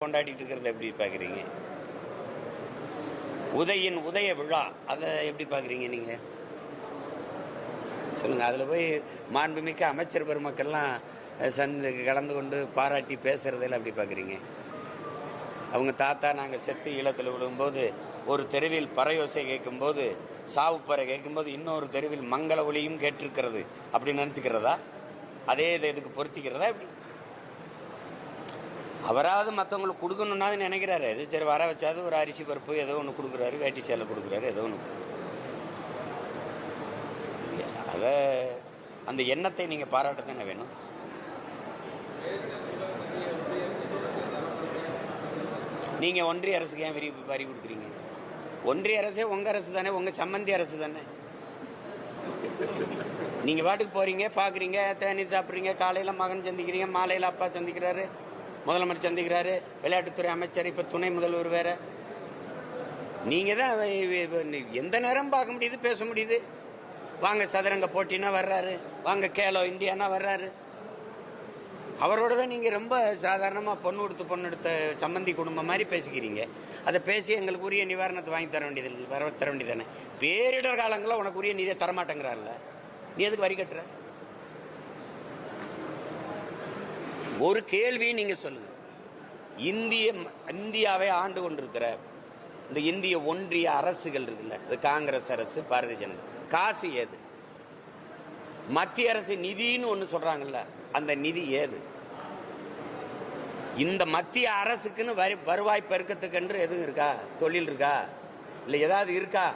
கொண்டாடிட்டு இருக்கிறத எப்படி பாக்குறீங்க? உதயின் உதய விழா அதை எப்படி பாக்குறீங்க நீங்க? சொல்லுங்க அதுல போய் மாண்புமிக்க அமைச்சர் பெருமக்கள்லாம் சந்து கலந்து கொண்டு பாராட்டி பேசுறதெல்லாம் எப்படி பாக்குறீங்க? அவங்க தாத்தா நாங்க செத்து ஈழத்தில் விழும்போது ஒரு தெருவில் பறையோசை கேட்கும்போது சாவுப்பறை கேட்கும்போது இன்னொரு தெருவில் மங்கள ஒளியும் கேட்டிருக்கிறது. அப்படின்னு நினச்சிக்கிறதா? அதே இதை இதுக்கு பொருத்திக்கிறதா? எப்படி? அவராவது மற்றவங்களுக்கு கொடுக்கணும்னா நினைக்கிறாரு. இது சரி வர வச்சாது ஒரு அரிசி பருப்பு ஏதோ ஒன்று கொடுக்குறாரு வேட்டி சேலை கொடுக்குறாரு ஏதோ ஒன்று அத அந்த எண்ணத்தை நீங்கள் பாராட்ட தானே வேணும்? நீங்கள் ஒன்றிய அரசுக்கு ஏன் வரி வரி கொடுக்குறீங்க? ஒன்றிய அரசே உங்கள் அரசு தானே உங்கள் சம்மந்தி அரசு தானே. நீங்கள் பாட்டுக்கு போகிறீங்க பார்க்குறீங்க தேநீர் சாப்பிட்றீங்க காலையில் மகன் சந்திக்கிறீங்க மாலையில் அப்பா சந்திக்கிறாரு. முதலமைச்சர் சந்திக்கிறாரு. விளையாட்டுத்துறை அமைச்சர் இப்ப துணை முதல்வர் வேற. நீங்க தான் எந்த நேரம் பார்க்க முடியுது பேச முடியுது? வாங்க சதுரங்க போட்டினா வர்றாரு. வாங்க கேலோ இந்தியானா வர்றாரு. அவரோட தான் நீங்க ரொம்ப சாதாரணமா பொண்ணு கொடுத்து பொண்ணு எடுத்த சம்மந்தி குடும்பம் மாதிரி பேசிக்கிறீங்க. அதை பேசி எங்களுக்கு உரிய நிவாரணத்தை வாங்கி தர வேண்டியது வர தர வேண்டியது தானே? பேரிடர் காலங்களில் உனக்கு உரிய நிதியை தரமாட்டேங்கிறான்ல நீ எதுக்கு வரி கட்டுற? ஒரு கேள்வி நீங்க சொல்லுங்க. இந்திய இந்தியாவை ஆண்டு கொண்டிருக்கிற இந்த இந்திய ஒன்றிய அரசுகள் இருக்குல்ல இது காங்கிரஸ் அரசு பாரதிய ஜனதா. காசு ஏது? மத்திய அரசு நிதின்னு ஒண்ணு சொல்றாங்கல்ல அந்த நிதி ஏது? இந்த மத்திய அரசுக்குன்னு வரி வருவாய் பெருக்கத்துக்கென்று எதுவும் இருக்கா? தொழில் இருக்கா? இல்ல ஏதாவது இருக்கா?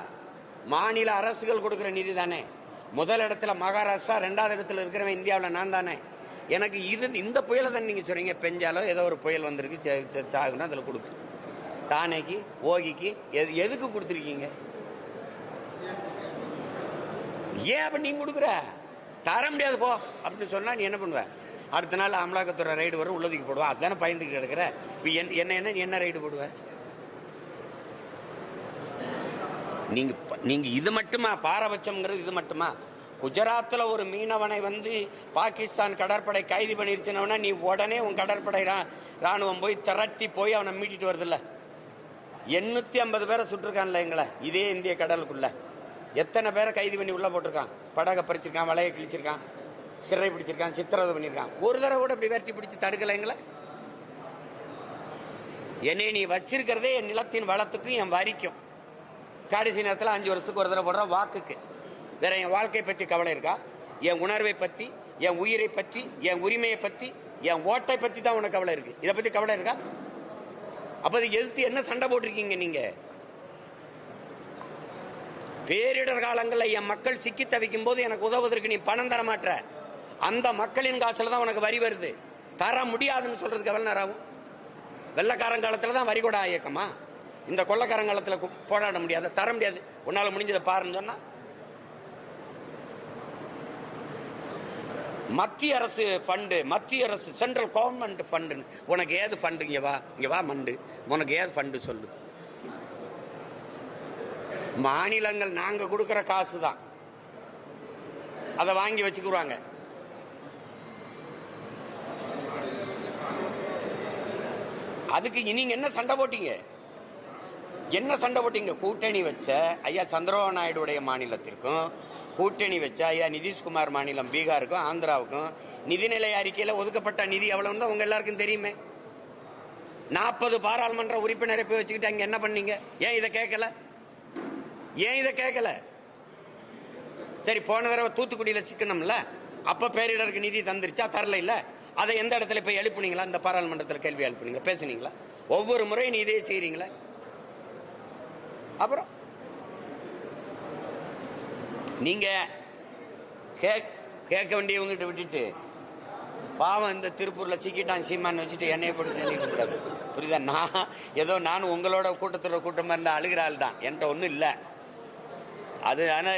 மாநில அரசுகள் கொடுக்கிற நிதி தானே. முதல் இடத்துல மகாராஷ்டிரா ரெண்டாவது இடத்துல இருக்கிறவன் இந்தியாவில் நான் தானே. எனக்கு இது இந்த புயலை தான் நீங்கள் சொன்னீங்க பெஞ்சாலோ ஏதோ ஒரு புயல் வந்திருக்கு சே- சாகுனா அதில் கொடுக்கு. தானேக்கு ஓகிக்கு எது எதுக்கு கொடுத்துருக்கீங்க? ஏன் அப்ப நீ கொடுக்குற? தர முடியாது போ. அப்படின்னு சொன்னா நீ என்ன பண்ணுவ? அடுத்த நாள் அமலாக்கத்துறை ரைடு வரும் உள்ளதுக்கு போடுவான் அதுதானே பயந்துக்கிட்டு கிடக்குற? இப்போ என்- என்ன என்ன நீ என்ன ரைடு போடுவ? நீங்க ப- நீங்க இது மட்டுமா? பாரபட்சம்ங்கிறது இது மட்டுமா? குஜராத்தில் ஒரு மீனவனை வந்து பாகிஸ்தான் கடற்படை கைது பண்ணிருச்சுனவனா நீ உடனே உன் கடற்படை ராணுவம் போய் திரட்டி போய் அவனை மீட்டிட்டு வருதுல்ல? எண்ணூத்தி ஐம்பது பேரை சுட்டிருக்கான்ல எங்களை. இதே இந்திய கடலுக்குள்ள. எத்தனை பேரை கைது பண்ணி உள்ள போட்டிருக்கான்? படகை பறிச்சிருக்கான் வலையை கிழிச்சிருக்கான் சிறை பிடிச்சிருக்கான் சித்திரவதை பண்ணியிருக்கான் ஒரு தடவை கூட இப்படி வெட்டி பிடிச்சி தடுக்கலை எங்களை? என்னை நீ வச்சிருக்கிறதே என் நிலத்தின் வளத்துக்கும் என் வரிக்கும். கடைசி நேரத்தில் அஞ்சு வருஷத்துக்கு ஒரு தடவை போடுற வாக்குக்கு. வேற என் வாழ்க்கை பத்தி கவலை இருக்கா? என் உணர்வை பத்தி என் உயிரை பற்றி என் உரிமையை பத்தி என் ஓட்டை பத்தி தான் உனக்கு கவலை இருக்கு. இதை பத்தி கவலை இருக்கா? அப்ப அது எதிர்த்து என்ன சண்டை போட்டிருக்கீங்க நீங்க? பேரிடர் காலங்களில் என் மக்கள் சிக்கி தவிக்கும் போது எனக்கு உதவுவதற்கு நீ பணம் தர மாட்ட அந்த மக்களின் காசுல தான் உனக்கு வரி வருது. தர முடியாதுன்னு சொல்றதுக்கு எவ்வளவு நேரம் ஆகும்? வெள்ளக்காரங்காலத்தில் தான் வரி கூட இயக்கமா? இந்த கொள்ளக்காரங்காலத்தில் போராட முடியாது தர முடியாது. உன்னால் முடிஞ்சதை பாருன்னு சொன்னால் மத்திய அரசு ஃபண்டு மத்திய அரசு சென்ட்ரல் கவர்மெண்ட் ஃபண்டு உனக்கு ஏது ஃபண்டு இங்க வா இங்கே வா மண்டு. உனக்கு ஏது ஃபண்டு சொல்லு. மாநிலங்கள் நாங்கள் கொடுக்குற காசு தான் அதை வாங்கி வச்சுக்குவாங்க அதுக்கு நீங்க என்ன சண்டை போட்டீங்க? என்ன சண்டை போட்டீங்க? கூட்டணி வச்ச ஐயா சந்திரபாபு நாயுடுடைய மாநிலத்திற்கும் கூட்டணி வச்சா ஐயா நிதிஷ்குமார் மாநிலம் பீகாருக்கும் ஆந்திராவுக்கும் நிதிநிலை அறிக்கையில் ஒதுக்கப்பட்ட நிதி எவ்வளவுன்னு தான் உங்க எல்லாருக்கும் தெரியுமே? நாற்பது பாராளுமன்ற உறுப்பினரை போய் வச்சுக்கிட்டு அங்க என்ன பண்ணீங்க? ஏன் இதை கேட்கல? ஏன் இதை கேட்கல? சரி போன தடவை தூத்துக்குடியில் சிக்கணும்ல அப்ப பேரிடருக்கு நிதி தந்துருச்சா? தரல இல்ல. அதை எந்த இடத்துல போய் எழுப்புனீங்களா? இந்த பாராளுமன்றத்தில் கேள்வி எழுப்புனீங்க. பேசுனீங்களா? ஒவ்வொரு முறையும் நீ இதே செய்றீங்களா? அப்புறம்? நீங்க கேக்- கேட்க வேண்டியவங்ககிட்ட விட்டுட்டு பாவம் இந்த திருப்பூர்ல சிக்கிட்டான் சீமான் வச்சுட்டு என்னைய போட்டு கூடாது புரியுதா? நான் ஏதோ நான் உங்களோட கூட்டத்தில் கூட்டமா இருந்தால் அழுகிற ஆள் தான். என்கிட்ட ஒன்றும் இல்லை. அது ஆனா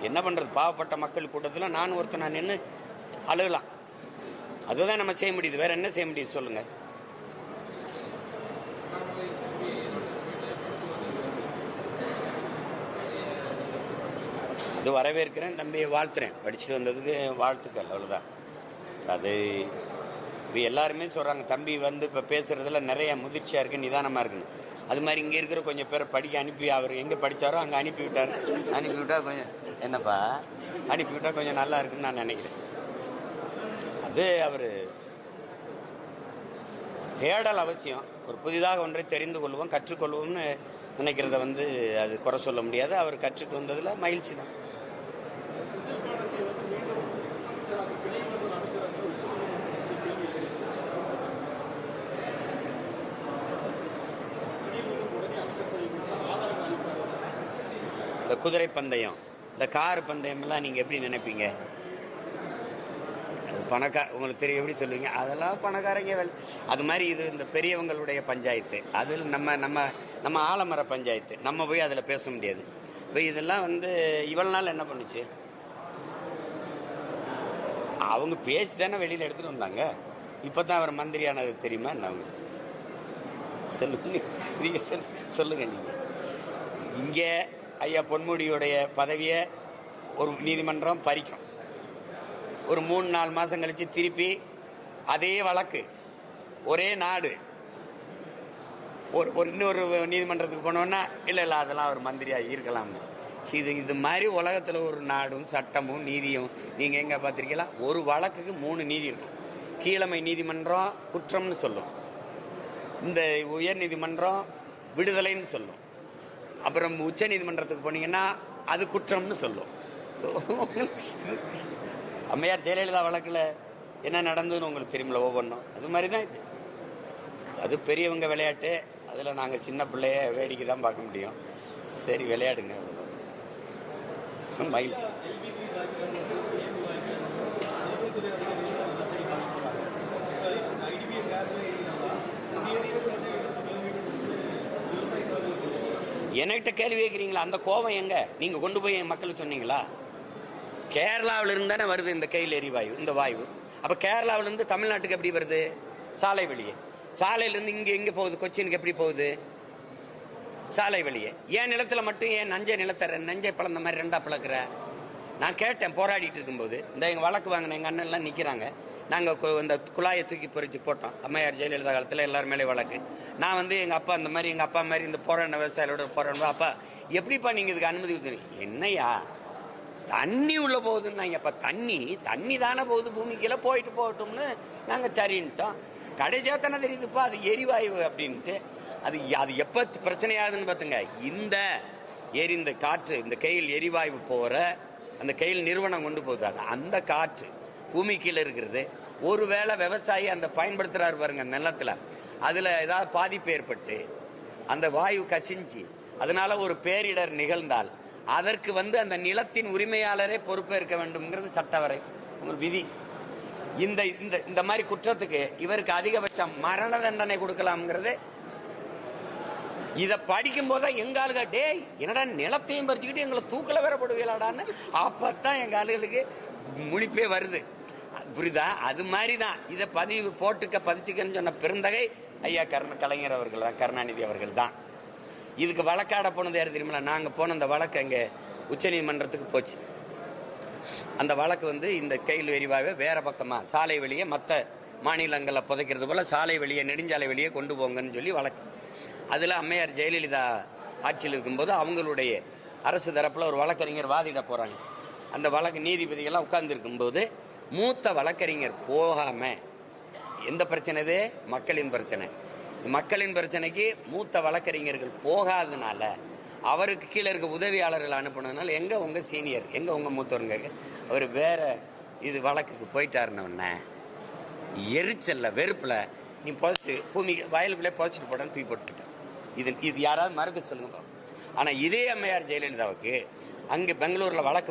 என்ன பண்றது? பாவப்பட்ட மக்கள் கூட்டத்தில் நான் ஒருத்தன் நான் நின்று அழுகலாம். அதுதான் நம்ம செய்ய முடியுது. வேற என்ன செய்ய முடியுது சொல்லுங்க. இது வரவேற்கிறேன் தம்பியை வாழ்த்துறேன். படிச்சுட்டு வந்ததுக்கு வாழ்த்துக்கள் அவ்வளவுதான். அது இப்போ எல்லாருமே சொல்கிறாங்க தம்பி வந்து இப்போ பேசுகிறதுல நிறைய முதிர்ச்சியாக இருக்குது நிதானமாக இருக்குன்னு. அது மாதிரி இங்கே இருக்கிற கொஞ்சம் பேரை படிக்க அனுப்பி அவர் எங்கே படித்தாரோ அங்கே அனுப்பி விட்டார். அனுப்பி கொஞ்சம் என்னப்பா? அனுப்பிவிட்டா கொஞ்சம் நல்லா இருக்குன்னு நான் நினைக்கிறேன். அது அவர் தேடல் அவசியம். ஒரு புதிதாக ஒன்றை தெரிந்து கொள்வோம் கற்றுக்கொள்வோம்னு நினைக்கிறத வந்து அது குறை சொல்ல முடியாது. அவர் கற்றுட்டு வந்ததில் மகிழ்ச்சி தான். இந்த குதிரை பந்தயம் இந்த கார் பந்தயம்லாம் நீங்கள் எப்படி நினைப்பீங்க? பணக்கா பணக்கார உங்களுக்கு தெரியும் எப்படி சொல்லுவீங்க? அதெல்லாம் பணக்காரங்க வேலை. அது மாதிரி இது இந்த பெரியவங்களுடைய பஞ்சாயத்து. அதில் நம்ம நம்ம நம்ம ஆலமர பஞ்சாயத்து. நம்ம போய் அதில் பேச முடியாது. இப்போ இதெல்லாம் வந்து இவ்வளோ நாள் என்ன பண்ணுச்சு? அவங்க பேசி தானே வெளியில் எடுத்துகிட்டு வந்தாங்க. இப்போ தான் அவர் மந்திரியானது தெரியுமா என்ன அவங்க சொல்லுங்க. நீங்கள் சொல்லுங்க இங்கே ஐயா பொன்முடியுடைய பதவியை ஒரு நீதிமன்றம் பறிக்கும். ஒரு மூணு நாலு மாதம் கழிச்சு திருப்பி அதே வழக்கு ஒரே நாடு. ஒரு ஒரு இன்னொரு நீதிமன்றத்துக்கு போனோன்னா இல்லை இல்லை அதெல்லாம் ஒரு மந்திரியாக இருக்கலாம்னு. இது இது மாதிரி உலகத்தில் ஒரு நாடும் சட்டமும் நீதியும் நீங்கள் எங்கே பார்த்துருக்கீங்களா? ஒரு வழக்குக்கு மூணு நீதி இருக்கும் கீழமை நீதிமன்றம் குற்றம்னு சொல்லும். இந்த உயர் நீதிமன்றம் விடுதலைன்னு சொல்லும். அப்புறம் உச்ச நீதிமன்றத்துக்கு போனீங்கன்னா அது குற்றம்னு சொல்லும். அம்மையார் ஜெயலலிதா வழக்கில் என்ன நடந்ததுன்னு உங்களுக்கு தெரியுமில்ல ஒவ்வொன்றும்? அது மாதிரி தான் இது. அது பெரியவங்க விளையாட்டு. அதில் நாங்கள் சின்ன பிள்ளைய வேடிக்கை தான் பார்க்க முடியும். சரி விளையாடுங்க. மகிழ்ச்சி. என்கிட்ட கேள்வி கேட்குறீங்களா? அந்த கோபம் எங்க? நீங்க கொண்டு போய் என் மக்களுக்கு சொன்னீங்களா? கேரளாவிலிருந்து தானே வருது இந்த கையில் எரிவாயு இந்த வாயு. அப்ப கேரளாவில இருந்து தமிழ்நாட்டுக்கு எப்படி வருது? சாலை வழியே. சாலையில இருந்து இங்க எங்க போகுது? கொச்சினுக்கு எப்படி போகுது? சாலை வழியே. என் நிலத்துல மட்டும் ஏன் நஞ்சை நிலத்தர நஞ்சை பழந்த மாதிரி ரெண்டா பிளக்குற? நான் கேட்டேன் போராடிட்டு இருக்கும்போது. இந்த எங்க வழக்கு வாங்கின எங்க அண்ணன் எல்லாம் நாங்கள் கு- இந்த குழாயை தூக்கி பொறிச்சு போட்டோம். அம்மையார் ஜெயலலிதா காலத்தில் எல்லார் மேலே வழக்கு. நான் வந்து எங்கள் அப்பா இந்த மாதிரி எங்கள் அப்பா மாதிரி இந்த போராடின விவசாயிகளோட போராடுவோம் அப்பா எப்படிப்பா நீங்கள் இதுக்கு அனுமதி கொடுத்துருங்க என்னையா? தண்ணி உள்ள போகுதுன்னாங்க அப்போ தண்ணி தண்ணி தானே போகுது பூமிக்கெல்லாம் போயிட்டு போகட்டும்னு நாங்கள் சரின்ட்டோம். கடைசியாக தானே தெரியுதுப்பா அது எரிவாயு அப்படின்ட்டு. அது அது எப்போ பிரச்சனையாகுதுன்னு பார்த்துங்க இந்த எரி இந்த காற்று இந்த கையில் எரிவாயு போகிற அந்த கையில் நிறுவனம் கொண்டு போகுது. அது அந்த காற்று. பூமி கீழே இருக்கிறது. ஒருவேளை விவசாயி அந்த பயன்படுத்துறாரு பாருங்க நிலத்துல. அதுல ஏதாவது பாதிப்பு ஏற்பட்டு அந்த வாயு கசிஞ்சு அதனால ஒரு பேரிடர் நிகழ்ந்தால் அதற்கு வந்து அந்த நிலத்தின் உரிமையாளரே பொறுப்பேற்க வேண்டும்ங்கிறது சட்டவரை உங்கள் விதி. இந்த இந்த இந்த மாதிரி குற்றத்துக்கு இவருக்கு அதிகபட்சம் மரண தண்டனை கொடுக்கலாம்ங்கிறது. இதை படிக்கும் போது எங்க ஆளுக டேய் என்னடா நிலத்தையும் பறிச்சுக்கிட்டு எங்களை தூக்கல வேற போடுவீங்களாடான்னு? அப்பத்தான் எங்க ஆளுகளுக்கு முழிப்பே வருது. புரியுதா? அது மாதிரி தான் இதை பதிவு போட்டுக்க பதிச்சுக்கன்னு சொன்ன பெருந்தகை ஐயா கருண கலைஞர் அவர்கள் தான் கருணாநிதி அவர்கள் தான். இதுக்கு வழக்காட போனது யார் தெரியுமா? நாங்கள் போன அந்த வழக்கு அங்க உச்சநீதிமன்றத்துக்கு போச்சு. அந்த வழக்கு வந்து இந்த கையில் எரிவாயு வேற பக்கமாக சாலை வழியே மற்ற மாநிலங்களில் புதைக்கிறது போல சாலை வழியே நெடுஞ்சாலை வழியே கொண்டு போங்கன்னு சொல்லி வழக்கு. அதில் அம்மையார் ஜெயலலிதா ஆட்சியில் இருக்கும்போது அவங்களுடைய அரசு தரப்பில் ஒரு வழக்கறிஞர் வாதிட போகிறாங்க அந்த வழக்கு நீதிபதிகள்லாம் உட்கார்ந்து போது மூத்த வழக்கறிஞர் போகாம எந்த பிரச்சனை இது? மக்களின் பிரச்சனை. மக்களின் பிரச்சனைக்கு மூத்த வழக்கறிஞர்கள் போகாதனால அவருக்கு கீழே இருக்க உதவியாளர்கள் அனுப்புனதுனால எங்க உங்க சீனியர் எங்க உங்க மூத்தவருங்க? அவர் வேற இது வழக்குக்கு போயிட்டாருன்னு எரிச்சல்ல வெறுப்புல நீ புதைச்சி பூமி வயலுக்குள்ளே புதைச்சிட்டு போட்டேன்னு தூக்கி போட்டுக்கிட்டேன் இது இது யாராவது மறுக்க சொல்லுங்க ஆனால் இதே அம்மையார் ஜெயலலிதாவுக்கு அங்கே பெங்களூரில் வழக்கு